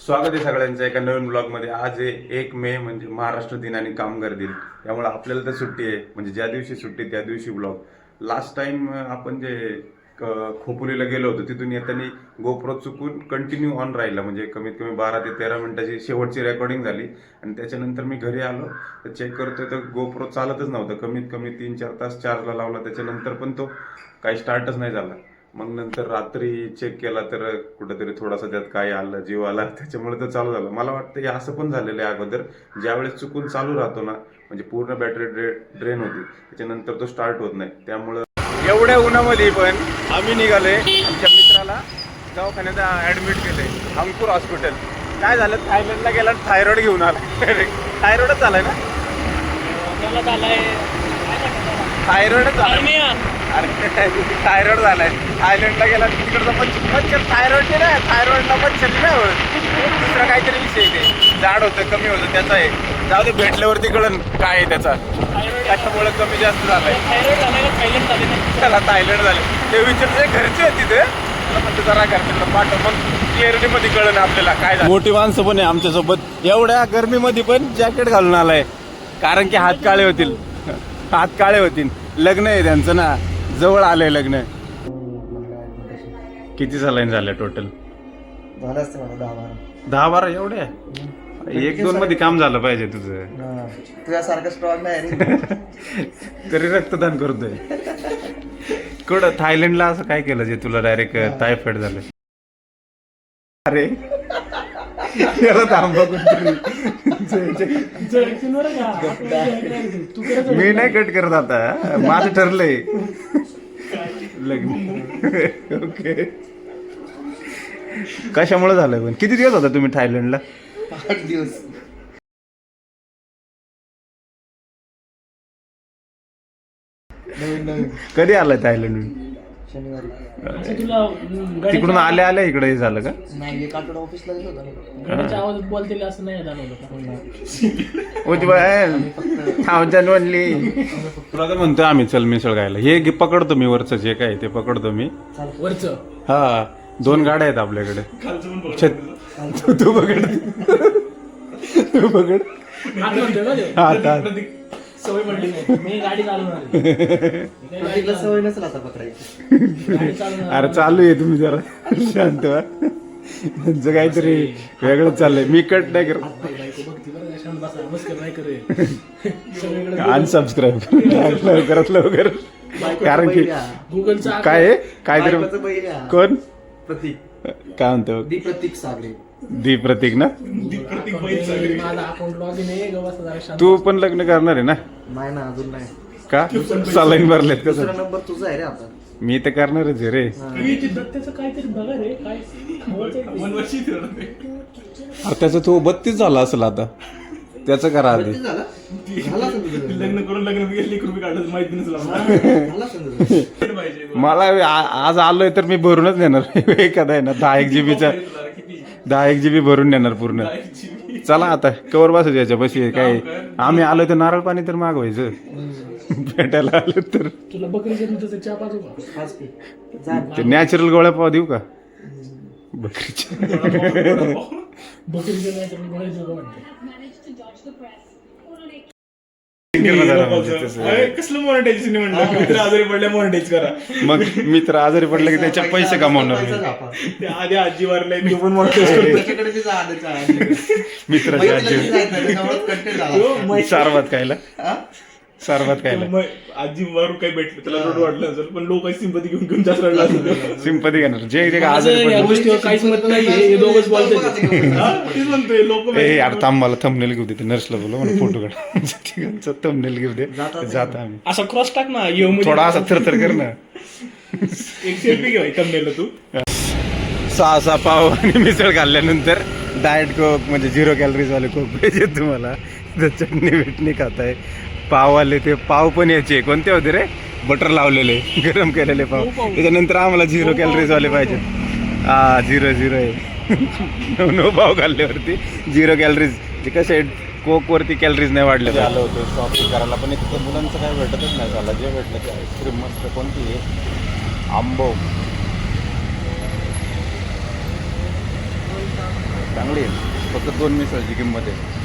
स्वागत आहे सगळ्यांचं एका नवीन ब्लॉगमध्ये आज आहे एक मे म्हणजे महाराष्ट्र दिन आणि कामगार दिन. त्यामुळे आपल्याला तर सुट्टी आहे. म्हणजे ज्या दिवशी सुट्टी त्या दिवशी ब्लॉग लास्ट टाइम आपण जे खोपुलीला खोपोलीला गेलो होतो तिथून येताना गोप्रो चुकून कंटिन्यू ऑन राहिला. म्हणजे कमीत कमी बारा ते तेरा मिनिटाची शेवटची रेकॉर्डिंग झाली. आणि त्याच्यानंतर मी घरी आलो तर चेक करतोय तर गोप्रो चालतच नव्हतं. कमीत कमी तीन चार तास चार्जला लावला. त्याच्यानंतर पण तो काही स्टार्टच नाही झाला. मग नंतर रात्री चेक केला तर कुठेतरी थोडासा त्यात काय आलं जीव आला त्याच्यामुळे तर चालू झालं. मला वाटतं हे असं पण झालेलं आहे अगोदर. ज्यावेळेस चुकून चालू राहतो ना म्हणजे पूर्ण बॅटरी ड्रे ड्रेन होती. त्याच्यानंतर तो स्टार्ट होत नाही. त्यामुळं एवढ्या उन्हामध्ये पण आम्ही निघाले. आमच्या मित्राला दवाखान्यात ऍडमिट केले. अंकुर हॉस्पिटल काय झालं? थायलंडला गेला थायरॉइड घेऊन आला. थायरॉइडच आलाय ना? त्याला झालाय थायरॉइडच झालाय अरे थायरॉइड झालाय. थायलंडला गेला तिकडचा मच्छर मच्छर थायरॉइड नाही थायरॉइडला मच्छर नाही होत. दुसरा काहीतरी विषय ते. जाड होतं कमी होतं त्याचा आहे. जाऊ दे भेटल्यावरती कळन काय आहे त्याचा. त्याच्यामुळे कमी जास्त झालाय. थायरॉइड त्याला थायलंड झाले. ते विचारते घरचे आहेत तिथे. त्याला म्हणते जरा घरच्यांना पाठव. मग क्लिअरिटी मध्ये कळन आपल्याला काय मोठी माणसं पण आहे आमच्यासोबत. एवढ्या गरमीमध्ये पण जॅकेट घालून आलाय. कारण की हात काळे होतील. हात काळे होतील लग्न आहे त्यांचं ना. जवळ आलंय लग्न. किती सलाईन झाल्या टोटल झालं असतं मला दहा बारा. दहा बारा एवढे? एक दोन मध्ये काम झालं पाहिजे तुझं. हा. तुझ्यासारखं स्ट्रॉंग नाही रे. तरी रक्तदान करतोय. कुठं? थायलंडला असं काय केलं जे तुला डायरेक्ट टायफॉइड झालं? अरे. याला थांबा कुठतरी जळकीन बरं का तू करत मी नाही कट करत आता. माझं ठरलंय. लग्न. ओके. कशामुळे झालं पण? किती दिवस होता तुम्ही थायलंडला? आठ दिवस. कधी आलाय थायलंड शनिवारी. असं तुला हम्म, गाडीच्या तिकडून आल्या आल्या इकडे हे झालं का? नाही एक आठवडा ऑफिसला गेलो होतो. ना. गाडीच्या आवाजात बोलतेले असं नाही जाणवलं का? होती बाय थावजन म्हणली. तुला तर म्हणतोय आम्ही चल मिसळ खायला. हे घे, पकडतो मी वरचं जे काय ते पकडतो मी. वरच? हा दोन गाड्या आहेत आपल्याकडे. छत तू तू पकड. तू पकड? हा आता सवय पडली नाही. मी गाडी चालवणार आहे. मी काही गाडी प्रतीकला चालवणार. सवय नसेल आता पकडायची. गाडी चालवणार. अरे चालू आहे तुम्ही जरा. शांत व्हा. त्यांचं काहीतरी वेगळं चाललंय. मी कट नाही करत. बायको बघती बरं का, शांत बसा नमस्कार नाही करे सगळीकडे अनसबस्क्राईब लवकरात लवकर. कारण की गुगलचा काय आहे? आहे. कोण? प्रतीक. काय म्हणतो? दी प्रतीक सागरे. दी प्रतीक ना? माझा अकाउंट लॉग इन आहे गव्हा जरा शांत तू पण लग्न करणार आहे ना? नाही ना अजून नाही. का? सलाईन भरलेत दुसरा कसं नंबर तुझा आहे रे आता. मी तर करणारच आहे रे. हे. ते दत्त्याचं काहीतरी बघा रे काय खवळतंय ते. अरे त्याचा तो बत्तीस झाला असेल आता. त्याचं करा आधी. किती झाला? झाला असेल तुझं. लग्न. करून लग्न गेली माहिती नसला झाला असेल तुझं. पाहिजे. मला आ- आज आलोय तर मी भरूनच नेणार एखादा आहे ना दहा एक जीबीचा. दहा एक जीबी भरून नेणार पूर्ण. चला आता कवर बसायचं याच्या बशी काय? आम्ही आलोय तर नारळ पाणी तर मागवायचं. भेटायला आलो तर. तुला बकरीच्या दुधाचा चहा पाजू का? पाच की. जा. ते नॅचरल गोळ्या पाव देऊ का? बकरीच्या. बकरीच्या नाही तर गोळ्या देऊ का म्हणते अरे, कसलं मॉनिटायझेशन म्हणलं? मित्र आजारी पडल्या मॉनिटाईज करा. मग मित्र आजारी पडले की त्याच्या पैसे कमावणार मी. ते आधी आजी वारलाय तो पण. मित्राच्या आजी. सारभात खायला. खायला. मग आजी मारून काही भेटलं त्याला रोड वाटलं असेल पण लोक सिंपती घेऊन घेऊन जास्त रडला असेल. सिंपती घेणार. जे जे आजारी या पडले. गोष्टीवर काहीच मत नाही हे दोघंच बोलते हा, तेच म्हणतोय लोक ए यार थांब मला थंबनेल घेऊ दे ते नर्सला बोलू मला फोटो काढ. थंबनेल घेऊ दे. जाता आम्ही. असा क्रॉस टाक ना येऊ म्हणजे थोडा असा थरथर कर ना. एक सेल्फी घ्याय कमनेला तू. सहा सहा पाव आणि मिसळ खाल्ल्यानंतर डाएट कोक म्हणजे झिरो कॅलरीज वाले कोक पाहिजे तुम्हाला. तर चटणी बिटणी खाताय. पाव आले ते पाव पण याचे कोणते होते रे? बटर लावलेले गरम केलेले पाव. त्याच्यानंतर आम्हाला झिरो कॅलरीज वाले पाहिजेत. हा झिरो झिरो आहे. नो पाव खाल्ल्यावरती झिरो कॅलरीज ते कसे आहेत कोकवरती कॅलरीज नाही वाढले आलो होतो शॉपिंग करायला पण इथं मुलांचं काय भेटतच नाही झालं. जे भेटलं ते आईस्क्रीम मस्त कोणती आहे? आंबो. चांगली आहे. फक्त दोन मिसळची किंमत आहे.